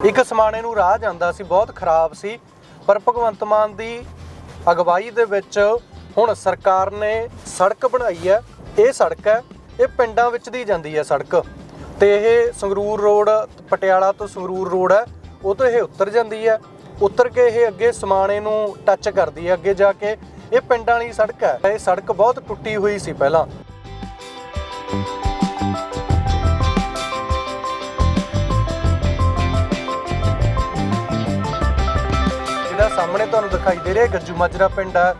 ਇੱਕ ਸਮਾਣੇ ਨੂੰ ਰਾਹ ਜਾਂਦਾ ਸੀ, ਬਹੁਤ ਖਰਾਬ ਸੀ, ਪਰ ਭਗਵੰਤ ਮਾਨ ਦੀ ਅਗਵਾਈ ਦੇ ਵਿੱਚ ਹੁਣ ਸਰਕਾਰ ਨੇ ਸੜਕ ਬਣਾਈ ਹੈ, ਇਹ ਸੜਕ ਹੈ, ਇਹ ਪਿੰਡਾਂ ਵਿੱਚ ਦੀ ਜਾਂਦੀ ਹੈ ਸੜਕ। ਤੇ ਇਹ ਸੰਗਰੂਰ ਰੋਡ, ਪਟਿਆਲਾ ਤੋਂ ਸੰਗਰੂਰ ਰੋਡ ਹੈ, ਉਹ ਤੋਂ ਇਹ ਉੱਤਰ ਜਾਂਦੀ ਹੈ, ਉੱਤਰ ਕੇ ਇਹ ਅੱਗੇ ਸਮਾਣੇ ਨੂੰ ਟੱਚ ਕਰਦੀ ਹੈ, ਅੱਗੇ ਜਾ ਕੇ ਇਹ ਪਿੰਡਾਂ ਵਾਲੀ ਸੜਕ ਹੈ। ਇਹ ਸੜਕ ਬਹੁਤ ਟੁੱਟੀ ਹੋਈ ਸੀ ਪਹਿਲਾਂ। ਸਾਹਮਣੇ ਤੁਹਾਨੂੰ ਦਿਖਾਈ ਦੇ ਰਿਹਾ ਗੱਜੂ ਮਾਜਰਾ ਪਿੰਡ ਹੈ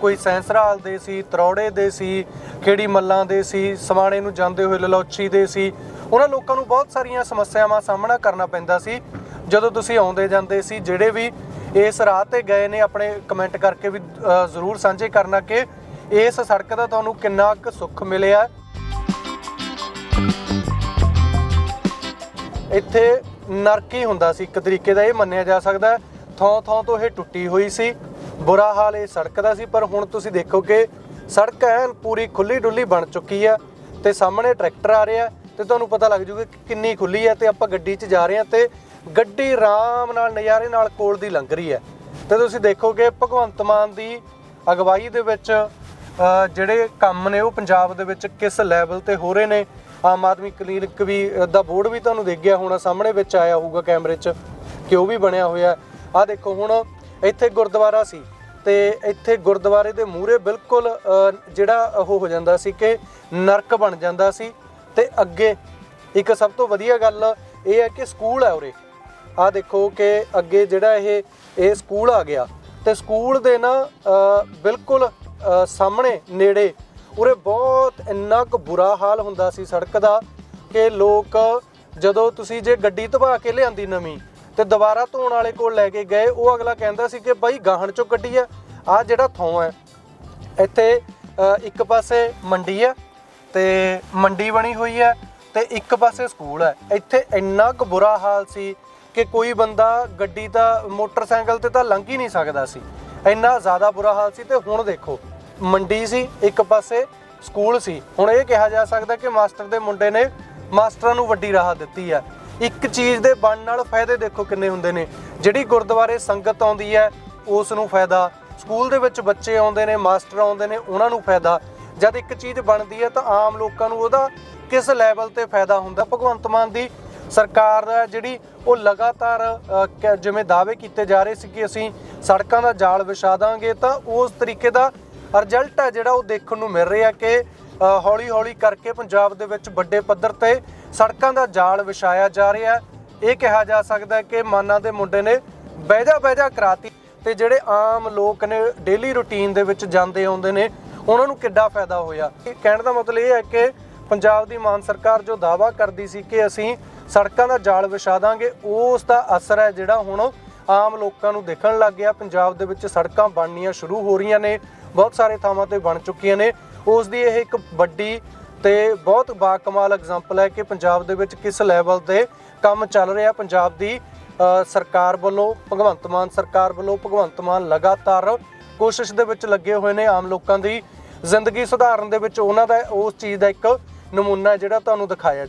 ਕੋਈ ਸੈਂਸਰਾਲ ਦੇ ਸੀ, ਤਰੌੜੇ ਦੇ ਸੀ, ਖੇੜੀ ਮੱਲਾਂ ਦੇ ਸੀ, ਸਮਾਣੇ ਨੂੰ ਜਾਂਦੇ ਹੋਏ ਲਲੌਚੀ ਦੇ ਸੀ। ਉਹਨਾਂ ਲੋਕਾਂ ਨੂੰ ਬਹੁਤ ਸਾਰੀਆਂ ਸਮੱਸਿਆਵਾਂ ਸਾਹਮਣਾ ਕਰਨਾ ਪੈਂਦਾ ਸੀ। ਜਦੋਂ ਤੁਸੀਂ ਆਉਂਦੇ ਜਾਂਦੇ ਸੀ, ਜਿਹੜੇ ਵੀ ਇਸ ਰਾਹ ਤੇ ਗਏ ਨੇ, ਆਪਣੇ ਕਮੈਂਟ ਕਰਕੇ ਵੀ ਜ਼ਰੂਰ ਸਾਂਝੇ ਕਰਨਾ ਕਿ ਇਸ ਸੜਕ ਦਾ ਤੁਹਾਨੂੰ ਕਿੰਨਾ ਕੁ ਸੁੱਖ ਮਿਲਿਆ। ਇੱਥੇ ਨਰਕੀ ਹੁੰਦਾ ਸੀ, ਇੱਕ ਤਰੀਕੇ ਦਾ ਇਹ ਮੰਨਿਆ ਜਾ ਸਕਦਾ ਥਾਂ ਥਾਂ ਤੋਂ ਇਹ ਟੁੱਟੀ ਹੋਈ ਸੀ। ਬੁਰਾ ਹਾਲ ਇਹ ਸੜਕ ਦਾ ਸੀ, ਪਰ ਹੁਣ ਤੁਸੀਂ ਦੇਖੋ ਕਿ ਸੜਕ ਐਨ ਪੂਰੀ ਖੁੱਲੀ ਡੁੱਲੀ ਬਣ ਚੁੱਕੀ ਹੈ ਤੇ ਸਾਹਮਣੇ ਟਰੈਕਟਰ ਆ ਰਿਹਾ ਤੇ ਤੁਹਾਨੂੰ ਪਤਾ ਲੱਗ ਜੂਗਾ ਕਿ ਕਿੰਨੀ ਖੁੱਲੀ ਹੈ ਤੇ ਆਪਾਂ ਗੱਡੀ 'ਚ ਜਾ ਰਹੇ ਹਾਂ ਤੇ ਗੱਡੀ ਆਰਾਮ ਨਾਲ, ਨਜ਼ਾਰੇ ਨਾਲ ਕੋਲ ਦੀ ਲੰਘ ਰਹੀ ਹੈ। ਤੇ ਤੁਸੀਂ ਦੇਖੋਗੇ ਭਗਵੰਤ ਮਾਨ ਦੀ ਅਗਵਾਈ ਦੇ ਵਿੱਚ ਜਿਹੜੇ ਕੰਮ ਨੇ ਉਹ ਪੰਜਾਬ ਦੇ ਵਿੱਚ ਕਿਸ ਲੈਵਲ ਤੇ ਹੋ ਰਹੇ ਨੇ। ਆਮ ਆਦਮੀ ਕਲੀਨਿਕ ਵੀ ਦਾ ਬੋਰਡ ਵੀ ਤੁਹਾਨੂੰ ਦਿਖ ਗਿਆ ਹੋਣਾ, ਸਾਹਮਣੇ ਵਿੱਚ ਆਇਆ ਹੋਊਗਾ ਕੈਮਰੇ 'ਚ ਕਿ ਉਹ ਵੀ ਬਣਿਆ ਹੋਇਆ। ਆ ਦੇਖੋ ਹੁਣ ਇੱਥੇ ਗੁਰਦੁਆਰਾ ਸੀ ਤੇ ਇੱਥੇ ਗੁਰਦੁਆਰੇ ਦੇ ਮੂਹਰੇ ਬਿਲਕੁਲ ਜਿਹੜਾ ਉਹ ਹੋ ਜਾਂਦਾ ਸੀ ਕਿ ਨਰਕ ਬਣ ਜਾਂਦਾ ਸੀ। ਤੇ ਅੱਗੇ ਇੱਕ ਸਭ ਤੋਂ ਵਧੀਆ ਗੱਲ ਇਹ ਹੈ ਕਿ ਸਕੂਲ ਹੈ ਉਰੇ। ਆ ਦੇਖੋ ਕਿ ਅੱਗੇ ਜਿਹੜਾ ਇਹ ਇਹ ਸਕੂਲ ਆ ਗਿਆ। ਤੇ ਸਕੂਲ ਦੇ ਨਾ ਬਿਲਕੁਲ ਸਾਹਮਣੇ, ਨੇੜੇ ਉਰੇ ਬਹੁਤ ਇੰਨਾ ਕੁ ਬੁਰਾ ਹਾਲ ਹੁੰਦਾ ਸੀ ਸੜਕ ਦਾ ਕਿ ਲੋਕ ਜਦੋਂ ਤੁਸੀਂ ਜੇ ਗੱਡੀ ਧਵਾ ਕੇ ਲਿਆਂਦੀ ਨਵੀਂ ਤੇ ਦੁਬਾਰਾ ਧੋਣ ਵਾਲੇ ਕੋਲ ਲੈ ਕੇ ਗਏ। ਉਹ ਅਗਲਾ ਕਹਿੰਦਾ ਸੀ ਕਿ ਬਾਈ ਗਾਹਣ ਚੋਂ ਕੱਢੀ ਆ। ਆ ਜਿਹੜਾ ਥੋਂ ਹੈ, ਇੱਥੇ ਇੱਕ ਪਾਸੇ ਮੰਡੀ ਹੈ ਤੇ ਮੰਡੀ ਬਣੀ ਹੋਈ ਹੈ ਤੇ ਇੱਕ ਪਾਸੇ ਸਕੂਲ ਹੈ ਇੱਥੇ ਇੰਨਾ ਕੁ ਬੁਰਾ ਹਾਲ ਸੀ ਕਿ ਕੋਈ ਬੰਦਾ ਗੱਡੀ ਦਾ ਮੋਟਰਸਾਈਕਲ ਤੇ ਤਾਂ ਲੰਘ ਹੀ ਨਹੀਂ ਸਕਦਾ ਸੀ। ਇੰਨਾ ਜ਼ਿਆਦਾ ਬੁਰਾ ਹਾਲ ਸੀ ਤੇ ਹੁਣ ਦੇਖੋ, ਮੰਡੀ ਸੀ, ਇੱਕ ਪਾਸੇ ਸਕੂਲ ਸੀ। ਹੁਣ ਇਹ ਕਿਹਾ ਜਾ ਸਕਦਾ ਕਿ ਮਾਸਟਰ ਦੇ ਮੁੰਡੇ ਨੇ ਮਾਸਟਰਾਂ ਨੂੰ ਵੱਡੀ ਰਾਹ ਦਿੱਤੀ ਹੈ ਇੱਕ ਚੀਜ਼ ਦੇ ਬਣ ਨਾਲ ਫਾਇਦੇ ਦੇਖੋ ਕਿੰਨੇ ਹੁੰਦੇ ਨੇ। ਜਿਹੜੀ ਗੁਰਦੁਆਰੇ ਸੰਗਤ ਆਉਂਦੀ ਹੈ, ਉਸ ਨੂੰ ਫਾਇਦਾ। ਸਕੂਲ ਦੇ ਵਿੱਚ ਬੱਚੇ ਆਉਂਦੇ ਨੇ, ਮਾਸਟਰ ਆਉਂਦੇ ਨੇ, ਉਹਨਾਂ ਨੂੰ ਫਾਇਦਾ। ਜਦ ਇੱਕ ਚੀਜ਼ ਬਣਦੀ ਹੈ ਤਾਂ ਆਮ ਲੋਕਾਂ ਨੂੰ ਉਹਦਾ ਕਿਸ ਲੈਵਲ ਤੇ ਫਾਇਦਾ ਹੁੰਦਾ। ਭਗਵੰਤ ਮਾਨ ਦੀ ਸਰਕਾਰ ਦਾ ਜਿਹੜੀ, ਉਹ ਲਗਾਤਾਰ ਜਿਵੇਂ ਦਾਅਵੇ ਕੀਤੇ ਜਾ ਰਹੇ ਸੀ ਕਿ ਅਸੀਂ ਸੜਕਾਂ ਦਾ ਜਾਲ ਵਿਛਾ ਦਾਂਗੇ, ਤਾਂ ਉਸ ਤਰੀਕੇ ਦਾ ਰਿਜ਼ਲਟ ਹੈ ਜਿਹੜਾ ਉਹ ਦੇਖਣ ਨੂੰ ਮਿਲ ਰਿਹਾ ਕਿ ਹੌਲੀ ਹੌਲੀ ਕਰਕੇ ਪੰਜਾਬ ਦੇ ਵਿੱਚ ਵੱਡੇ ਪੱਧਰ ਤੇ ਸੜਕਾਂ ਦਾ ਜਾਲ ਵਿਛਾਇਆ ਜਾ ਰਿਹਾ ਇਹ ਕਿਹਾ ਜਾ ਸਕਦਾ ਹੈ ਕਿ ਮਾਨਾਂ ਦੇ ਮੁੰਡੇ ਨੇ ਬਹਿਜਾ ਬਹਿਜਾ ਕਰਾਤੀ ਤੇ ਜਿਹੜੇ ਆਮ ਲੋਕ ਨੇ ਡੇਲੀ ਰੁਟੀਨ ਦੇ ਵਿੱਚ ਜਾਂਦੇ ਆਉਂਦੇ ਨੇ, ਉਹਨਾਂ ਨੂੰ ਕਿੱਡਾ ਫਾਇਦਾ ਹੋਇਆ। ਕਹਿਣ ਦਾ ਮਤਲਬ ਇਹ ਹੈ ਕਿ ਪੰਜਾਬ ਦੀ ਮਾਨ ਸਰਕਾਰ ਜੋ ਦਾਵਾ ਕਰਦੀ ਸੀ ਕਿ ਅਸੀਂ ਸੜਕਾਂ ਦਾ ਜਾਲ ਵਿਛਾ ਦਾਂਗੇ, ਉਸ ਦਾ ਅਸਰ ਹੈ ਜਿਹੜਾ ਹੁਣ ਆਮ ਲੋਕਾਂ ਨੂੰ ਦੇਖਣ ਲੱਗ ਗਿਆ। ਪੰਜਾਬ ਦੇ ਵਿੱਚ ਸੜਕਾਂ ਬਣਨੀਆਂ ਸ਼ੁਰੂ ਹੋ ਰਹੀਆਂ ਨੇ, ਬਹੁਤ ਸਾਰੇ ਥਾਵਾਂ ਤੇ ਬਣ ਚੁੱਕੀਆਂ ਨੇ। ਉਸ ਦੀ ਇਹ ਇੱਕ ਵੱਡੀ ਤੇ ਬਹੁਤ ਬਾਕਮਾਲ ਐਗਜ਼ਾਮਪਲ ਹੈ ਕਿ ਪੰਜਾਬ ਦੇ ਵਿੱਚ ਕਿਸ ਲੈਵਲ ਤੇ ਕੰਮ ਚੱਲ ਰਿਹਾ। ਪੰਜਾਬ ਦੀ ਸਰਕਾਰ ਵੱਲੋਂ, ਭਗਵੰਤ ਮਾਨ ਸਰਕਾਰ ਵੱਲੋਂ, ਭਗਵੰਤ ਮਾਨ ਲਗਾਤਾਰ ਕੋਸ਼ਿਸ਼ ਦੇ ਵਿੱਚ ਲੱਗੇ ਹੋਏ ਨੇ ਆਮ ਲੋਕਾਂ ਦੀ ਜ਼ਿੰਦਗੀ ਸੁਧਾਰਨ ਦੇ ਵਿੱਚ। ਉਹਨਾਂ ਦਾ ਉਸ ਚੀਜ਼ ਦਾ ਇੱਕ ਨਮੂਨਾ ਜਿਹੜਾ ਤੁਹਾਨੂੰ ਦਿਖਾਇਆ